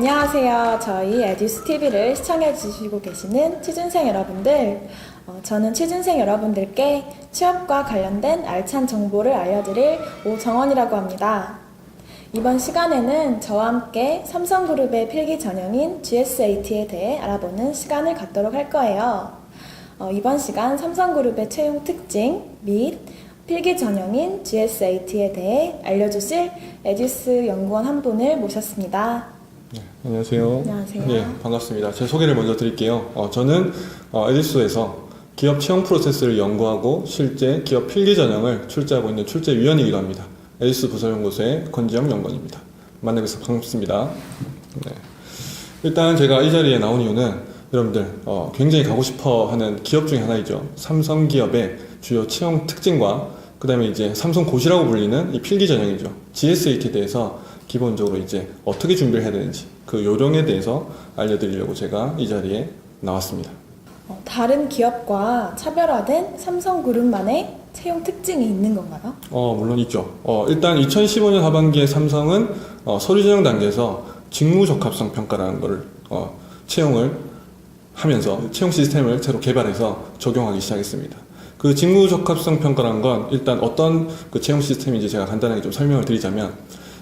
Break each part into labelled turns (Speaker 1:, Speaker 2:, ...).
Speaker 1: 안녕하세요. 저희 에듀스 TV를 시청해 주시고 계시는 취준생 여러분들. 어, 저는 취준생 여러분들께 취업과 관련된 알찬 정보를 알려드릴 오정원이라고 합니다. 이번 시간에는 저와 함께 삼성그룹의 필기 전형인 GSAT에 대해 알아보는 시간을 갖도록 할 거예요. 어, 이번 시간 삼성그룹의 채용 특징 및 필기 전형인 GSAT에 대해 알려주실 에듀스 연구원 한 분을 모셨습니다.
Speaker 2: 네, 안녕하세요.
Speaker 1: 안녕하세요.
Speaker 2: 네, 반갑습니다. 제 소개를 먼저 드릴게요. 어, 저는 어, 에디스에서 기업 채용 프로세스를 연구하고 실제 기업 필기 전형을 출제하고 있는 출제위원이기도 합니다. 에디스 부서연구소의 권지영 연구원입니다. 만나뵈서 반갑습니다. 네. 일단 제가 이 자리에 나온 이유는 여러분들 어, 굉장히 가고 싶어 하는 기업 중에 하나이죠. 삼성 기업의 주요 채용 특징과 그 다음에 이제 삼성 고시라고 불리는 이 필기 전형이죠. GSAT에 대해서 기본적으로 이제 어떻게 준비를 해야 되는지 그 요령에 대해서 알려드리려고 제가 이 자리에 나왔습니다.
Speaker 1: 어, 다른 기업과 차별화된 삼성그룹만의 채용 특징이 있는 건가요?
Speaker 2: 어, 물론 있죠. 어, 일단 2015년 하반기에 삼성은 어, 서류 전형 단계에서 직무 적합성 평가라는 것을 어, 채용을 하면서 채용 시스템을 새로 개발해서 적용하기 시작했습니다. 그 직무 적합성 평가라는 건 일단 어떤 그 채용 시스템인지 제가 간단하게 좀 설명을 드리자면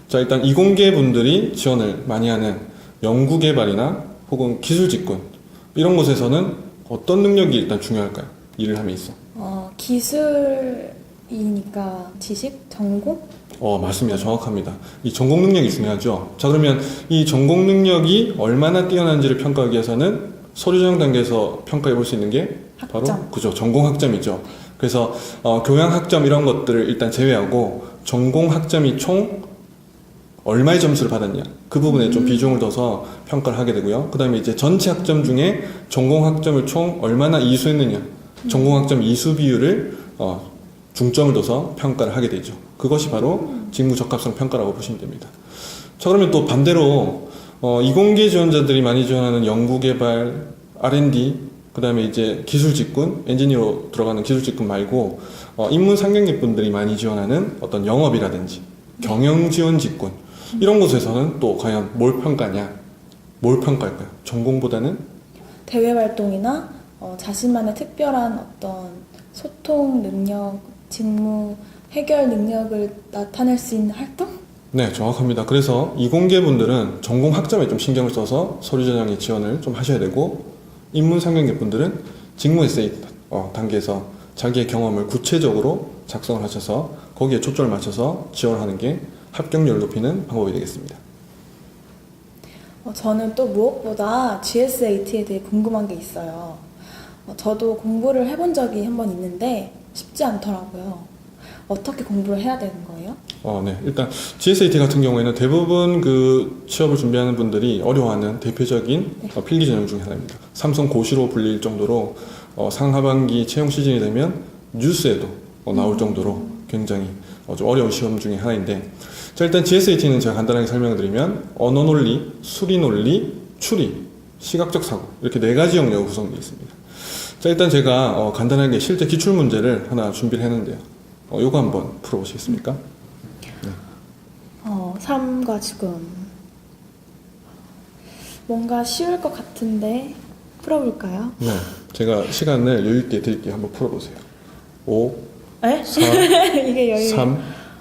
Speaker 2: 자 일단 이공계 분들이 지원을 많이 하는 연구 개발이나 혹은 기술 직군 이런 곳에서는 어떤 능력이 일단 중요할까요? 일을 함에 있어.
Speaker 1: 어, 기술이니까 지식, 전공?
Speaker 2: 어, 맞습니다. 정확합니다. 이 전공 능력이 중요하죠. 자, 그러면 이 전공 능력이 얼마나 뛰어난지를 평가하기 위해서는 서류 전형 단계에서 평가해 볼 수 있는 게 바로
Speaker 1: 학점.
Speaker 2: 그죠. 전공 학점이죠. 그래서 어, 교양 학점 이런 것들을 일단 제외하고 전공 학점이 총 얼마의 점수를 받았냐 그 부분에 좀 비중을 둬서 평가를 하게 되고요. 그 다음에 이제 전체 학점 중에 전공 학점을 총 얼마나 이수했느냐 전공 학점 이수 비율을 어, 중점을 둬서 평가를 하게 되죠. 그것이 바로 직무 적합성 평가라고 보시면 됩니다. 자 그러면 또 반대로 어, 이공계 지원자들이 많이 지원하는 연구개발, R&D, 그 다음에 이제 기술 직군, 엔지니어로 들어가는 기술 직군 말고 어, 인문 상경계 분들이 많이 지원하는 어떤 영업이라든지 경영 지원 직군 이런 곳에서는 또 과연 뭘 평가냐, 뭘 평가할까요? 전공보다는
Speaker 1: 대외 활동이나 어, 자신만의 특별한 어떤 소통 능력, 직무, 해결 능력을 나타낼 수 있는 활동?
Speaker 2: 네, 정확합니다. 그래서 이공계 분들은 전공 학점에 좀 신경을 써서 서류 전형에 지원을 좀 하셔야 되고 인문 상경계 분들은 직무 에세이 어, 단계에서 자기의 경험을 구체적으로 작성을 하셔서 거기에 초점을 맞춰서 지원하는 게 합격률을 높이는 방법이 되겠습니다.
Speaker 1: 어, 저는 또 무엇보다 GSAT에 대해 궁금한 게 있어요. 어, 저도 공부를 해본 적이 한 번 있는데 쉽지 않더라고요. 어떻게 공부를 해야 되는 거예요?
Speaker 2: 어, 네. 일단 GSAT 같은 경우에는 대부분 그 취업을 준비하는 분들이 어려워하는 대표적인 어, 필기 전형 중에 하나입니다. 삼성 고시로 불릴 정도로 어, 상하반기 채용 시즌이 되면 뉴스에도 어, 나올 정도로 굉장히 어, 좀 어려운 시험 중에 하나인데 자 일단 GSAT는 제가 간단하게 설명을 드리면 언어 논리, 수리 논리, 추리, 시각적 사고 이렇게 네 가지 영역으로 구성되어 있습니다. 자 일단 제가 어, 간단하게 실제 기출 문제를 하나 준비를 했는데요. 어, 요거 한번 풀어보시겠습니까?
Speaker 1: 어, 삶과 죽음. 뭔가 쉬울 것 같은데 풀어볼까요?
Speaker 2: 네. 제가 시간을 여유 있게 드릴게요. 한번 풀어보세요. 5,
Speaker 1: 에?
Speaker 2: 4,
Speaker 1: 이게 여유.
Speaker 2: 3,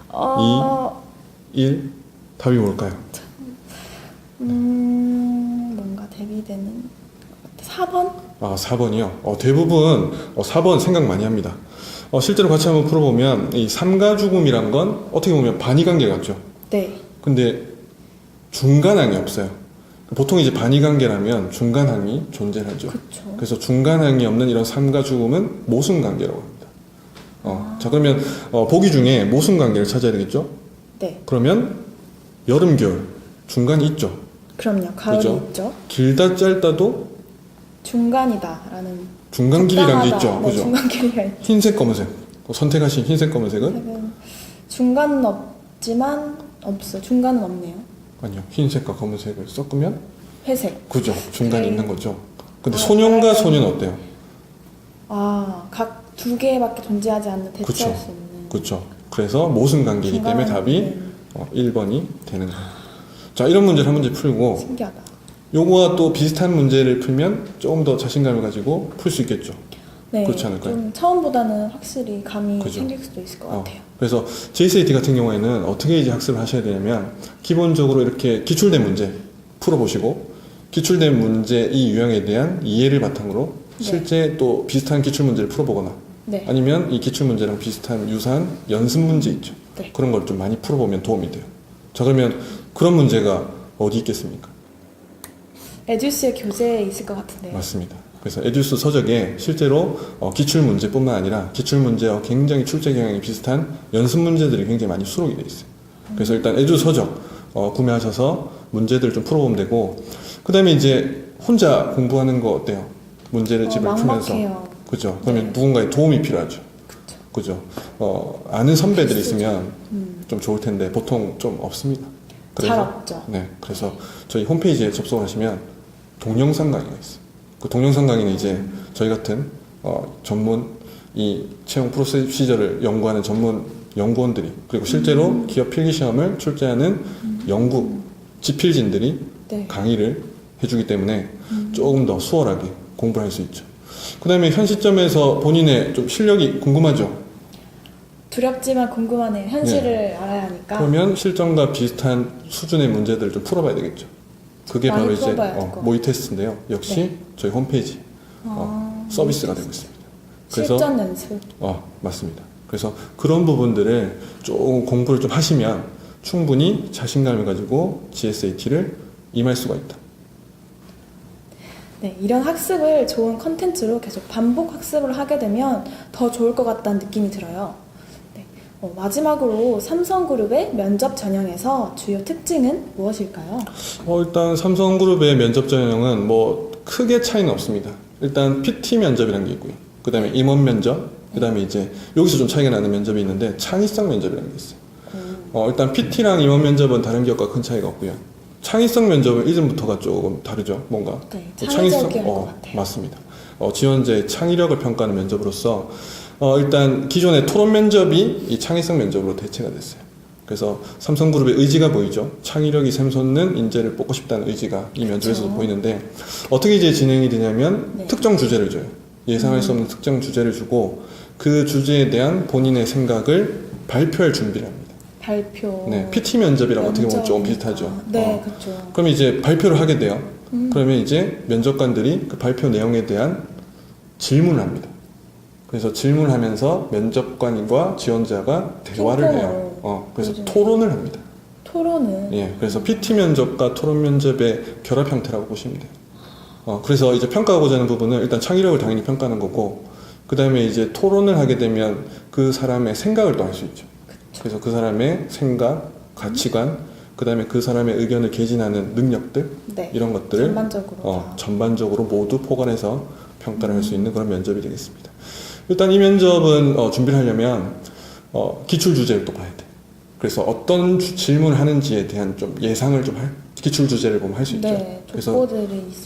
Speaker 1: 어,
Speaker 2: 1. 답이 뭘까요?
Speaker 1: 음, 뭔가 대비되는 것 같아. 4번?
Speaker 2: 아, 4번이요. 어, 대부분 어, 4번 생각 많이 합니다. 어, 실제로 같이 한번 풀어보면 이 삼가 죽음이란 건 어떻게 보면 반이관계 같죠.
Speaker 1: 네.
Speaker 2: 근데 중간항이 없어요. 보통 이제 반이관계라면 중간항이 존재하죠.
Speaker 1: 그쵸.
Speaker 2: 그래서 중간항이 없는 이런 삼가 죽음은 모순관계라고 합니다. 어, 자 그러면 어, 보기 중에 모순 관계를 찾아야 되겠죠?
Speaker 1: 네.
Speaker 2: 그러면 여름 겨울 중간이 있죠.
Speaker 1: 그럼요. 가을이
Speaker 2: 그죠?
Speaker 1: 있죠.
Speaker 2: 길다 짧다도
Speaker 1: 중간이다라는.
Speaker 2: 중간 길이란 게
Speaker 1: 적당하다.
Speaker 2: 있죠.
Speaker 1: 네,
Speaker 2: 그죠?
Speaker 1: 중간 길이가 있죠.
Speaker 2: 흰색 검은색 어, 선택하신 흰색 검은색은
Speaker 1: 색은 중간은 없지만 없어. 중간은 없네요.
Speaker 2: 아니요 흰색과 검은색을 섞으면
Speaker 1: 회색.
Speaker 2: 그죠 중간이
Speaker 1: 네.
Speaker 2: 있는 거죠. 근데
Speaker 1: 아,
Speaker 2: 소년과
Speaker 1: 그래요?
Speaker 2: 소년 어때요?
Speaker 1: 아, 각 두 개밖에 존재하지 않는 대체할
Speaker 2: 그쵸.
Speaker 1: 수 있는.
Speaker 2: 그렇죠. 그래서 모순 관계이기 때문에
Speaker 1: 중간,
Speaker 2: 답이
Speaker 1: 네.
Speaker 2: 어, 1번이 되는 거예요. 자 이런 문제를 한 문제 풀고
Speaker 1: 신기하다.
Speaker 2: 요거와 또 비슷한 문제를 풀면 조금 더 자신감을 가지고 풀 수 있겠죠.
Speaker 1: 네,
Speaker 2: 그렇지 않을까요?
Speaker 1: 좀 처음보다는 확실히 감이
Speaker 2: 그죠.
Speaker 1: 생길 수도 있을 것
Speaker 2: 어,
Speaker 1: 같아요.
Speaker 2: 그래서 JSAT 같은 경우에는 어떻게 이제 학습을 하셔야 되냐면 기본적으로 이렇게 기출된 문제 풀어보시고 기출된 문제 이 유형에 대한 이해를 바탕으로
Speaker 1: 네.
Speaker 2: 실제 또 비슷한 기출 문제를 풀어보거나
Speaker 1: 네,
Speaker 2: 아니면 이 기출 문제랑 비슷한 유사한 연습 문제 있죠.
Speaker 1: 네.
Speaker 2: 그런 걸 좀 많이 풀어보면 도움이 돼요. 자 그러면 그런 문제가 어디 있겠습니까?
Speaker 1: 에듀스의 교재에 있을 것 같은데요.
Speaker 2: 맞습니다. 그래서 에듀스 서적에 실제로 어, 기출 문제뿐만 아니라 기출 문제와 굉장히 출제 경향이 비슷한 연습 문제들이 굉장히 많이 수록이 돼 있어요. 그래서 일단 에듀 서적 어, 구매하셔서 문제들 좀 풀어보면 되고 그 다음에 이제 혼자 공부하는 거 어때요? 문제를
Speaker 1: 어,
Speaker 2: 집에 풀면서. 그죠? 그러면
Speaker 1: 네.
Speaker 2: 누군가의 도움이 필요하죠. 그죠? 어, 아는 선배들이. 있으면
Speaker 1: 음,
Speaker 2: 좀 좋을 텐데 보통 좀 없습니다.
Speaker 1: 잘 없죠.
Speaker 2: 네, 그래서 저희 홈페이지에 접속하시면 동영상 강의가 있어요. 그 동영상 강의는 이제 저희 같은 어, 전문 이 채용 프로시저를 연구하는 전문 연구원들이 그리고 실제로
Speaker 1: 음.
Speaker 2: 기업 필기 시험을 출제하는 연구 지필진들이
Speaker 1: 네.
Speaker 2: 강의를 해주기 때문에
Speaker 1: 음.
Speaker 2: 조금 더 수월하게 공부를 할수 있죠. 그 다음에 현 시점에서 본인의 좀 실력이 궁금하죠?
Speaker 1: 두렵지만 궁금하네요. 현실을 알아야 하니까.
Speaker 2: 그러면 실전과 비슷한 수준의 문제들을 좀 풀어봐야 되겠죠. 그게
Speaker 1: 많이
Speaker 2: 바로 이제
Speaker 1: 풀어봐야 될것
Speaker 2: 어,
Speaker 1: 같아요.
Speaker 2: 모의 테스트인데요. 역시
Speaker 1: 네.
Speaker 2: 저희 홈페이지
Speaker 1: 아,
Speaker 2: 어, 서비스가 되고 있습니다. 그래서
Speaker 1: 실전 연습.
Speaker 2: 어, 맞습니다. 그래서 그런 부분들을 조금 공부를 좀 하시면 충분히 자신감을 가지고 GSAT를 임할 수가 있다.
Speaker 1: 네, 이런 학습을 좋은 컨텐츠로 계속 반복 학습을 하게 되면 더 좋을 것 같다는 느낌이 들어요. 네, 어, 마지막으로 삼성그룹의 면접 전형에서 주요 특징은 무엇일까요?
Speaker 2: 어, 일단 삼성그룹의 면접 전형은 뭐 크게 차이는 없습니다. 일단 PT 면접이라는 게 있고요. 그 다음에 임원 면접, 그 다음에 이제 여기서 좀 차이가 나는 면접이 있는데 창의성 면접이라는 게 있어요. 어, 일단 PT랑 임원 면접은 다른 기업과 큰 차이가 없고요. 창의성 면접은 이전부터가 조금 다르죠. 뭔가
Speaker 1: 네, 뭐것
Speaker 2: 어. 맞습니다. 어, 지원자의 창의력을 평가하는 면접으로서 어, 일단 기존의 토론 면접이 이 창의성 면접으로 대체가 됐어요. 그래서 삼성그룹의 의지가 보이죠. 창의력이 샘솟는 인재를 뽑고 싶다는 의지가 이 면접에서도
Speaker 1: 그렇죠.
Speaker 2: 보이는데 어떻게 이제 진행이 되냐면
Speaker 1: 네. 음.
Speaker 2: 특정 주제를 줘요. 예상할 수 없는 특정 주제를 주고 그 주제에 대한 본인의 생각을 발표할 준비를 합니다.
Speaker 1: 발표.
Speaker 2: 네, PT 면접이랑 어떻게 보면 좀. 비슷하죠.
Speaker 1: 네,
Speaker 2: 어.
Speaker 1: 그렇죠.
Speaker 2: 그럼 이제 발표를 하게 돼요.
Speaker 1: 음.
Speaker 2: 그러면 이제 면접관들이 그 발표 내용에 대한 질문을 합니다. 그래서 질문하면서 면접관과 지원자가 대화를 해요. 어, 그래서
Speaker 1: 보여주는.
Speaker 2: 토론을 합니다.
Speaker 1: 토론은
Speaker 2: 예, 그래서 PT 면접과 토론 면접의 결합 형태라고 보시면 돼요. 어, 그래서 이제 평가하고자 하는 부분은 일단 창의력을 당연히 평가하는 거고, 그 다음에 이제 토론을 하게 되면 그 사람의 생각을 또알수 있죠. 그래서 그 사람의 생각, 가치관, 그 다음에 그 사람의 의견을 개진하는 능력들,
Speaker 1: 네,
Speaker 2: 이런 것들을
Speaker 1: 전반적으로
Speaker 2: 어,
Speaker 1: 다.
Speaker 2: 전반적으로 모두 포괄해서 평가를 할 수 있는 그런 면접이 되겠습니다. 일단 이 면접은 어, 준비를 하려면 어, 기출 주제를 또 봐야 돼. 그래서 어떤 주- 질문을 하는지에 대한 좀 예상을 좀 할, 기출 주제를 보면 할 수 있죠.
Speaker 1: 네,
Speaker 2: 그래서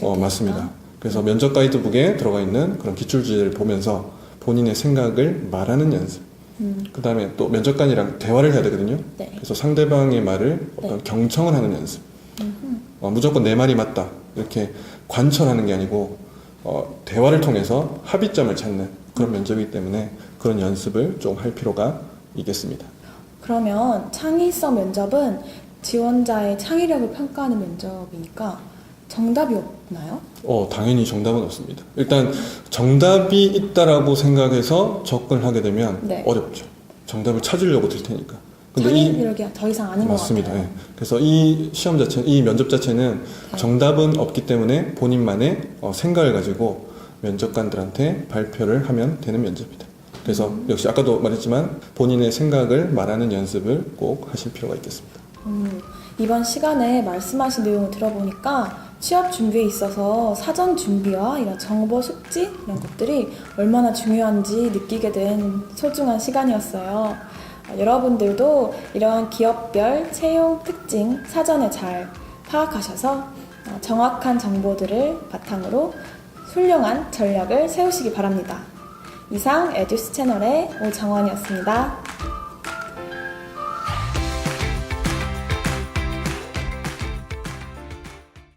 Speaker 2: 어. 맞습니다. 그래서 면접 가이드북에 들어가 있는 그런 기출 주제를 보면서 본인의 생각을 말하는 연습.
Speaker 1: 음,
Speaker 2: 그 다음에 또 면접관이랑 대화를 해야 되거든요.
Speaker 1: 네.
Speaker 2: 그래서 상대방의 말을 어떤 경청을 하는 연습. 어, 무조건 내 말이 맞다. 이렇게 관철하는 게 아니고, 어, 대화를 통해서 합의점을 찾는 그런 면접이기 때문에 그런 연습을 좀 할 필요가 있겠습니다.
Speaker 1: 그러면 창의성 면접은 지원자의 창의력을 평가하는 면접이니까 정답이 없나요?
Speaker 2: 어, 당연히 정답은 없습니다. 일단 정답이 있다라고 생각해서 접근을 하게 되면
Speaker 1: 네.
Speaker 2: 어렵죠. 정답을 찾으려고 들 테니까.
Speaker 1: 창의력이 더 이상 아닌
Speaker 2: 맞습니다.
Speaker 1: 것 같아요.
Speaker 2: 예. 그래서 이 시험 자체, 이 면접 자체는
Speaker 1: 네.
Speaker 2: 정답은 없기 때문에 본인만의 어, 생각을 가지고 면접관들한테 발표를 하면 되는 면접이다. 그래서
Speaker 1: 음.
Speaker 2: 역시 아까도 말했지만 본인의 생각을 말하는 연습을 꼭 하실 필요가 있겠습니다.
Speaker 1: 음, 이번 시간에 말씀하신 내용을 들어보니까 취업 준비에 있어서 사전 준비와 이런 정보 숙지 이런 것들이 얼마나 중요한지 느끼게 된 소중한 시간이었어요. 어, 여러분들도 이런 기업별 채용 특징 사전에 잘 파악하셔서 어, 정확한 정보들을 바탕으로 훌륭한 전략을 세우시기 바랍니다. 이상 에듀스 채널의 오정원이었습니다.